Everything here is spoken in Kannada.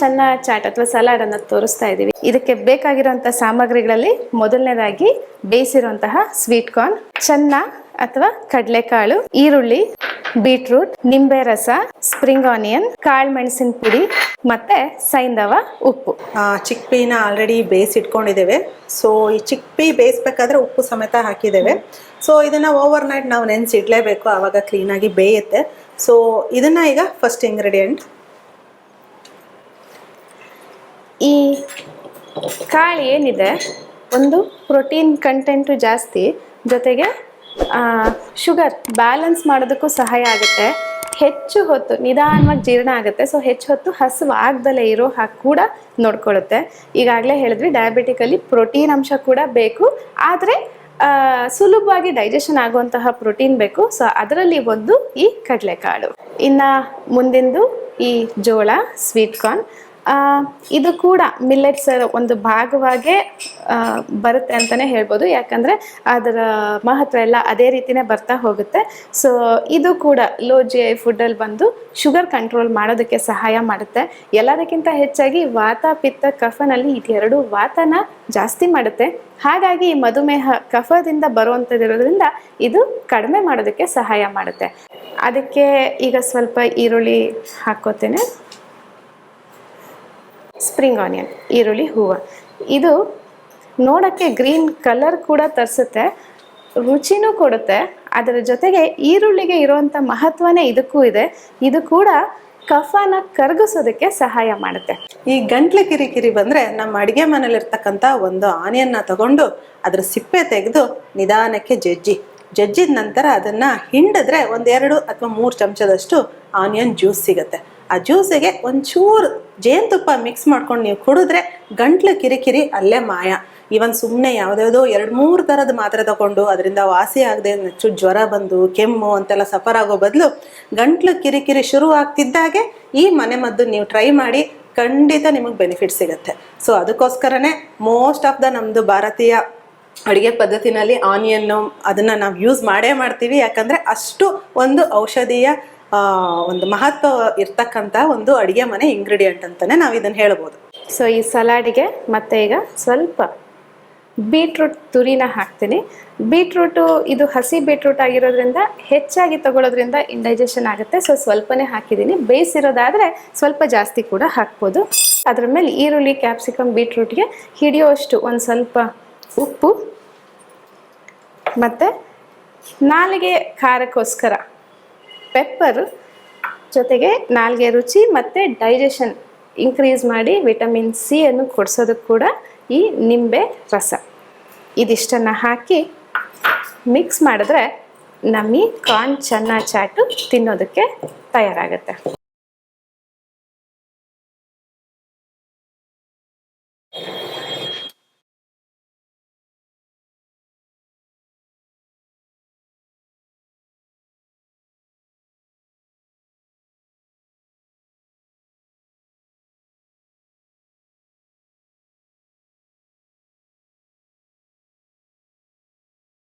ಚೆನ್ನ ಚಾಟ್ ಅಥವಾ ಸಲಾಡ್ ಅನ್ನ ತೋರಿಸ್ತಾ ಇದ್ದೀವಿ ಇದಕ್ಕೆ ಬೇಕಾಗಿರುವಂತಹ ಸಾಮಗ್ರಿಗಳಲ್ಲಿ ಮೊದಲನೇದಾಗಿ ಬೇಯಿಸಿರುವಂತಹ ಸ್ವೀಟ್ ಕಾರ್ನ್ ಚನ್ನ ಅಥವಾ ಕಡಲೆಕಾಳು, ಈರುಳ್ಳಿ ಬೀಟ್ರೂಟ್ ನಿಂಬೆ ರಸ ಸ್ಪ್ರಿಂಗ್ ಆನಿಯನ್ ಕಾಳು ಮೆಣಸಿನ ಪುಡಿ ಮತ್ತೆ ಸೈಂಧವ ಉಪ್ಪು. ಚಿಕ್ಪಿನ ಆಲ್ರೆಡಿ ಬೇಯಿಸಿಟ್ಕೊಂಡಿದ್ದೇವೆ. ಸೊ ಈ ಚಿಕ್ಪಿ ಬೇಯಿಸ್ಬೇಕಾದ್ರೆ ಉಪ್ಪು ಸಮೇತ ಹಾಕಿದ್ದೇವೆ. ಸೊ ಇದನ್ನ ಓವರ್ ನೈಟ್ ನಾವು ನೆನೆಸಿಡ್ಲೇಬೇಕು. ಆವಾಗ ಕ್ಲೀನಾಗಿ ಬೇಯುತ್ತೆ. ಸೊ ಇದನ್ನ ಈಗ ಫಸ್ಟ್ ಇಂಗ್ರೀಡಿಯೆಂಟ್ ಈ ಕಾಳು ಏನಿದೆ? ಒಂದು ಪ್ರೋಟೀನ್ ಕಂಟೆಂಟು ಜಾಸ್ತಿ, ಜೊತೆಗೆ ಶುಗರ್ ಬ್ಯಾಲೆನ್ಸ್ ಮಾಡೋದಕ್ಕೂ ಸಹಾಯ ಆಗುತ್ತೆ. ಹೆಚ್ಚು ಹೊತ್ತು ನಿಧಾನವಾಗಿ ಜೀರ್ಣ ಆಗುತ್ತೆ. ಸೊ, ಹೆಚ್ಚು ಹೊತ್ತು ಹಸಿವು ಆಗ್ದಲೇ ಇರೋ ಹಾಗೆ ಕೂಡ ನೋಡ್ಕೊಳ್ಳುತ್ತೆ. ಈಗಾಗಲೇ ಹೇಳಿದ್ವಿ ಡಯಾಬಿಟಿಕಲ್ಲಿ ಪ್ರೋಟೀನ್ ಅಂಶ ಕೂಡ ಬೇಕು. ಆದರೆ ಸುಲಭವಾಗಿ ಡೈಜೆಷನ್ ಆಗುವಂತಹ ಪ್ರೋಟೀನ್ ಬೇಕು. ಸೊ, ಅದರಲ್ಲಿ ಒಂದು ಈ ಕಡಲೆಕಾಳು. ಇನ್ನು ಮುಂದಿಂದು ಈ ಜೋಳ ಸ್ವೀಟ್ ಕಾರ್ನ್ ಇದು ಕೂಡ ಮಿಲ್ಲೆಟ್ಸ್ ಒಂದು ಭಾಗವಾಗೇ ಬರುತ್ತೆ ಅಂತಲೇ ಹೇಳ್ಬೋದು. ಯಾಕಂದರೆ ಅದರ ಮಹತ್ವ ಎಲ್ಲ ಅದೇ ರೀತಿನೇ ಬರ್ತಾ ಹೋಗುತ್ತೆ. ಸೊ ಇದು ಕೂಡ ಲೋ ಜಿ ಐ ಫುಡ್ಡಲ್ಲಿ ಬಂದು ಶುಗರ್ ಕಂಟ್ರೋಲ್ ಮಾಡೋದಕ್ಕೆ ಸಹಾಯ ಮಾಡುತ್ತೆ. ಎಲ್ಲದಕ್ಕಿಂತ ಹೆಚ್ಚಾಗಿ ವಾತ, ಪಿತ್ತ ಕಫನಲ್ಲಿ ಇದೆರಡು ವಾತನ ಜಾಸ್ತಿ ಮಾಡುತ್ತೆ. ಹಾಗಾಗಿ ಈ ಮಧುಮೇಹ ಕಫದಿಂದ ಬರುವಂಥದ್ದಿರೋದ್ರಿಂದ ಇದು ಕಡಿಮೆ ಮಾಡೋದಕ್ಕೆ ಸಹಾಯ ಮಾಡುತ್ತೆ. ಅದಕ್ಕೆ ಈಗ ಸ್ವಲ್ಪ ಈರುಳ್ಳಿ ಹಾಕ್ಕೋತೇನೆ. ಸ್ಪ್ರಿಂಗ್ ಆನಿಯನ್ ಈರುಳ್ಳಿ, ಹೂವು. ಇದು ನೋಡೋಕ್ಕೆ ಗ್ರೀನ್ ಕಲರ್ ಕೂಡ ತರಿಸುತ್ತೆ, ರುಚಿನೂ ಕೊಡುತ್ತೆ, ಅದರ ಜೊತೆಗೆ ಈರುಳ್ಳಿಗೆ ಇರುವಂಥ ಮಹತ್ವನೇ ಇದಕ್ಕೂ ಇದೆ. ಇದು ಕೂಡ ಕಫನ ಕರಗಿಸೋದಕ್ಕೆ ಸಹಾಯ ಮಾಡುತ್ತೆ. ಈ ಗಂಟ್ಲು ಕಿರಿಕಿರಿ ಬಂದರೆ ನಮ್ಮ ಅಡುಗೆ ಮನೇಲಿರ್ತಕ್ಕಂಥ ಒಂದು ಆನಿಯನ್ನ ತಗೊಂಡು ಅದರ ಸಿಪ್ಪೆ ತೆಗೆದು ನಿಧಾನಕ್ಕೆ ಜಜ್ಜಿ. ಜಜ್ಜಿದ ನಂತರ ಅದನ್ನು ಹಿಂಡಿದ್ರೆ ಒಂದೆರಡು ಅಥವಾ ಮೂರು ಚಮಚದಷ್ಟು ಆನಿಯನ್ ಜ್ಯೂಸ್ ಸಿಗುತ್ತೆ. ಆ ಜ್ಯೂಸಿಗೆ ಒಂಚೂರು ಜೇನುತುಪ್ಪ ಮಿಕ್ಸ್ ಮಾಡ್ಕೊಂಡು ನೀವು ಕುಡಿದ್ರೆ ಗಂಟ್ಲು ಕಿರಿಕಿರಿ, ಅಲ್ಲೇ ಮಾಯ. ಇವನ್ ಸುಮ್ಮನೆ ಯಾವುದ್ಯಾವುದೋ ಎರಡು ಮೂರು ಥರದ ಮಾತ್ರೆ ತಗೊಂಡು ಅದರಿಂದ ವಾಸಿ ಆಗದೆ ನೆಚ್ಚು ಜ್ವರ ಬಂದು ಕೆಮ್ಮು ಅಂತೆಲ್ಲ ಸಫರ್ ಆಗೋ ಬದಲು ಗಂಟ್ಲು ಕಿರಿಕಿರಿ ಶುರು ಆಗ್ತಿದ್ದಾಗೆ ಈ ಮನೆ ಮದ್ದು ನೀವು ಟ್ರೈ ಮಾಡಿ ಖಂಡಿತ ನಿಮಗೆ ಬೆನಿಫಿಟ್ ಸಿಗುತ್ತೆ. ಸೊ ಅದಕ್ಕೋಸ್ಕರನೇ ಮೋಸ್ಟ್ ಆಫ್ ದ ನಮ್ಮದು ಭಾರತೀಯ ಅಡುಗೆ ಪದ್ಧತಿನಲ್ಲಿ ಆನಿಯನ್ನು ಅದನ್ನು ನಾವು ಯೂಸ್ ಮಾಡೇ ಮಾಡ್ತೀವಿ. ಯಾಕಂದರೆ ಅಷ್ಟು ಒಂದು ಔಷಧೀಯ ಒಂದು ಮಹತ್ವ ಇರ್ತಕ್ಕಂಥ ಒಂದು ಅಡುಗೆ ಮನೆ ಇಂಗ್ರೀಡಿಯೆಂಟ್ ಅಂತಲೇ ನಾವು ಇದನ್ನು ಹೇಳ್ಬೋದು. ಸೊ ಈ ಸಲಾಡಿಗೆ ಮತ್ತೆ ಈಗ ಸ್ವಲ್ಪ ಬೀಟ್ರೂಟ್ ತುರಿನ ಹಾಕ್ತೀನಿ. ಬೀಟ್ರೂಟು ಇದು ಹಸಿ ಬೀಟ್ರೂಟ್ ಆಗಿರೋದ್ರಿಂದ ಹೆಚ್ಚಾಗಿ ತಗೊಳ್ಳೋದ್ರಿಂದ ಇಂಡೈಜೆಷನ್ ಆಗುತ್ತೆ. ಸೊ ಸ್ವಲ್ಪನೇ ಹಾಕಿದ್ದೀನಿ. ಬೇಯಿಸಿರೋದಾದರೆ ಸ್ವಲ್ಪ ಜಾಸ್ತಿ ಕೂಡ ಹಾಕ್ಬೋದು. ಅದ್ರ ಮೇಲೆ ಈರುಳ್ಳಿ ಕ್ಯಾಪ್ಸಿಕಮ್ ಬೀಟ್ರೂಟ್ಗೆ ಹಿಡಿಯೋಷ್ಟು ಒಂದು ಸ್ವಲ್ಪ ಉಪ್ಪು ಮತ್ತು ನಾಲಿಗೆ ಖಾರಕ್ಕೋಸ್ಕರ ಪೆಪ್ಪರ್ ಜೊತೆಗೆ ನಾಲ್ಗೆ ರುಚಿ ಮತ್ತು ಡೈಜೆಷನ್ ಇನ್ಕ್ರೀಸ್ ಮಾಡಿ ವಿಟಮಿನ್ ಸಿ ಅನ್ನು ಕೊಡಿಸೋದಕ್ಕೆ ಕೂಡ ಈ ನಿಂಬೆ ರಸ. ಇದಿಷ್ಟನ್ನು ಹಾಕಿ ಮಿಕ್ಸ್ ಮಾಡಿದ್ರೆ ನಮ್ಮಿ ಕಾರ್ನ್ ಚೆನ್ನ ಚಾಟು ತಿನ್ನೋದಕ್ಕೆ ತಯಾರಾಗುತ್ತೆ.